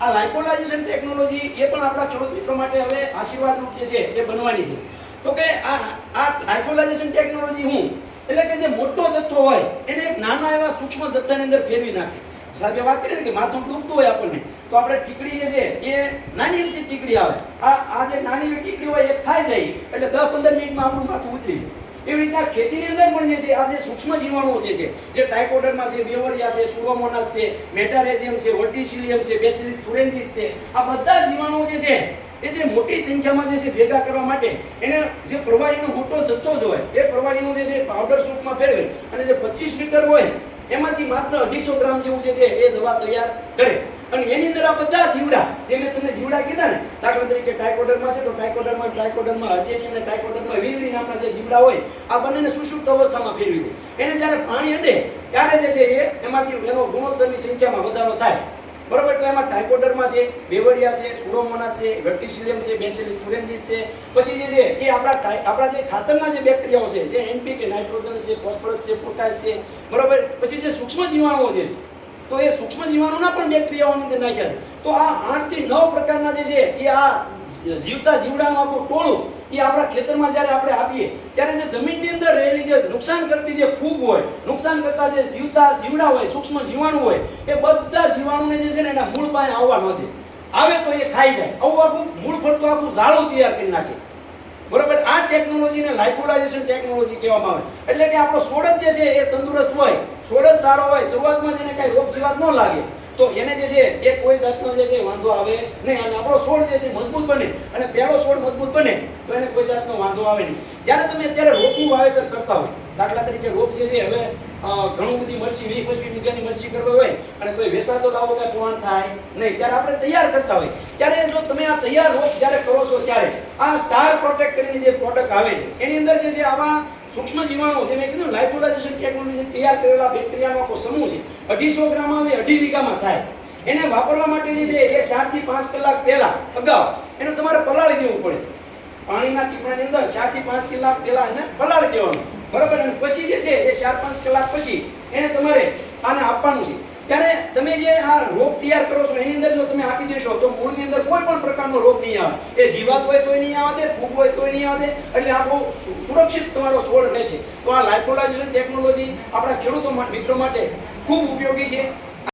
આ લાઇકોલાઇઝેશન ટેકનોલોજી એ પણ આપણા ખેડૂત મિત્રો માટે હવે આશીર્વાદરૂપ જે છે એ બનવાની છે. તો કે આ આ લાઇકોલાઇઝેશન ટેકનોલોજી હું, એટલે કે જે મોટો જથ્થો હોય, એને એક નાના એવા સૂક્ષ્મ જથ્થાની અંદર ફેરવી નાખે. સાથે વાત કરીએ કે માથું દુખતું હોય આપણને, તો આપણે ટીકડી જે છે, એ નાની એમથી ટીકડી આવે. આ આ જે નાની એવી ટીકડી હોય, એ ખાઈ જાય, એટલે દસ પંદર મિનિટમાં આપણું માથું ઉતરી જાય. એવી રીતના ખેતીની અંદર પણ જે છે, આ જે સૂક્ષ્મ જીવાણુઓ જે છે, જે ટાઇકોડરમાં છે, બેવરિયા છે સુરોમોનાસ છે, મેટારેઝિયમ છે, વર્ટિસિલિયમ છે, બેસિલિસ થુરેન્સિસ છે, આ બધા જીવાણુઓ જે છે, એ જે મોટી સંખ્યામાં જે છે, ભેગા કરવા માટે એને જે પ્રવાહીનો મોટો જથ્થો જ હોય, એ પ્રવાહીનો જે છે પાવડર સૂપમાં ફેરવે અને જે પચીસ લીટર હોય, એમાંથી માત્ર અઢીસો ગ્રામ જેવું જે છે, એ દવા તૈયાર કરે. અને એની અંદર આ બધા જીવડા, જે મેં તમને જીવડા કીધા ને, દાખલા તરીકે ટાઇકોડરમાં છે તો ટાઇકોડરમાં ટાઇકોડરમાં અજેનિયમ અને ટાઇકોડરમાં વીરડી નામના જે જીવડા હોય, આ બંનેને સુષુપ્ત અવસ્થામાં ફેરવી દે. એને જ્યારે પાણી અડે, ત્યારે જે છે એ એમાંથી એનો ગુણોત્તરની સંખ્યામાં વધારો થાય. બરોબર? તો એમાં ટાઇકોડરમાં છે, બેવરિયા છે સુડોમોનાસ છે વેર્ટિસિલિયમ છે બેસિલિસ થુરેન્સિસ છે. પછી જે છે એ આપણા આપણા જે ખાતરના જે બેક્ટેરિયાઓ છે, જે એનપીકે નાઇટ્રોજન છે ફોસ્ફરસ છે પોટાશ છે. બરોબર? પછી જે સૂક્ષ્મ જીવાણુઓ જે છે તો એ સૂક્ષ્મ જીવાણુના પણ બેક્ટેરિયાઓની અંદર નાખ્યા છે. તો આ આઠથી નવ પ્રકારના જે છે, એ આ જીવતા જીવડાનું આખું ટોળું, એ આપણા ખેતરમાં જ્યારે આપણે આપીએ, ત્યારે જે જમીનની અંદર રહેલી જે નુકસાન કરતી જે ફૂગ હોય, નુકસાન કરતા જે જીવતા જીવડા હોય સૂક્ષ્મ જીવાણુ હોય, એ બધા જીવાણુને જે છે ને એના મૂળ પાસે આવવા ન દે. આવે તો એ ખાઈ જાય. આવું આખું મૂળ ફરતું આખું ઝાડું તૈયાર કરી નાખે. બરોબર? આ ટેકનોલોજીને લાઇફોલાઇઝેશન ટેકનોલોજી કહેવામાં આવે. એટલે કે આપણો સોડત જે છે, એ તંદુરસ્ત હોય. છોડ જ સારો હોય, શરૂઆતમાં જેને કાંઈ રોગ જીવાત ન લાગે, તો એને જે છે, એ કોઈ જાતનો જે છે વાંધો આવે નહીં. અને આપણો છોડ જે છે મજબૂત બને. અને પહેલો છોડ મજબૂત બને, તો એને કોઈ જાતનો વાંધો આવે નહીં. જ્યારે તમે અત્યારે રોગનું વાવેતર કરતા હોય, દાખલા તરીકે રોગ જે છે, હવે ઘણું બધી મરચી, વીસ પચીસ વીઘાની મરચી કરવી હોય અને કોઈ વેસાતો લાવો કાંઈ પુરાણ થાય નહીં. ત્યારે આપણે તૈયાર કરતા હોય. ત્યારે જો તમે આ તૈયાર રોપ જ્યારે કરો છો ત્યારે, આ સ્ટાર પ્રોટેક્ટ કરીને જે પ્રોડક્ટ આવે છે, એની અંદર જે છે આવા સૂક્ષ્મ જીવાણુ છે મેં કીધું લાઇફોલાઇઝેશન ટેકનોલોજી તૈયાર કરેલા બેક્ટેરિયાનો આખો સમૂહ છે, અઢીસો ગ્રામ આવે, અઢી વીઘામાં થાય. એને વાપરવા માટે જે છે, એ ચારથી પાંચ કલાક પહેલા અગાઉ એને તમારે પલાળી દેવું પડે. પાણીના ટીપણાની અંદર ચારથી પાંચ કલાક પહેલા એને પલાળી દેવાનું બરાબર અને પછી જે છે એ ચાર પાંચ કલાક પછી એને તમારે આને આપવાનું છે. ત્યારે તમે જે આ રોગ તૈયાર કરો છો એની અંદર જો તમે આપી દેશો, તો મૂળની અંદર કોઈ પણ પ્રકારનો રોગ નહીં આવે. એ જીવાત હોય તોય નહીં આવે ફૂગ હોય તોય નહીં આવે, એટલે આખો બહુ સુરક્ષિત તમારો છોડ રહેશે. તો આ લાઇફોલાઇઝેશન ટેકનોલોજી આપણા ખેડૂતો મિત્રો માટે ખૂબ ઉપયોગી છે.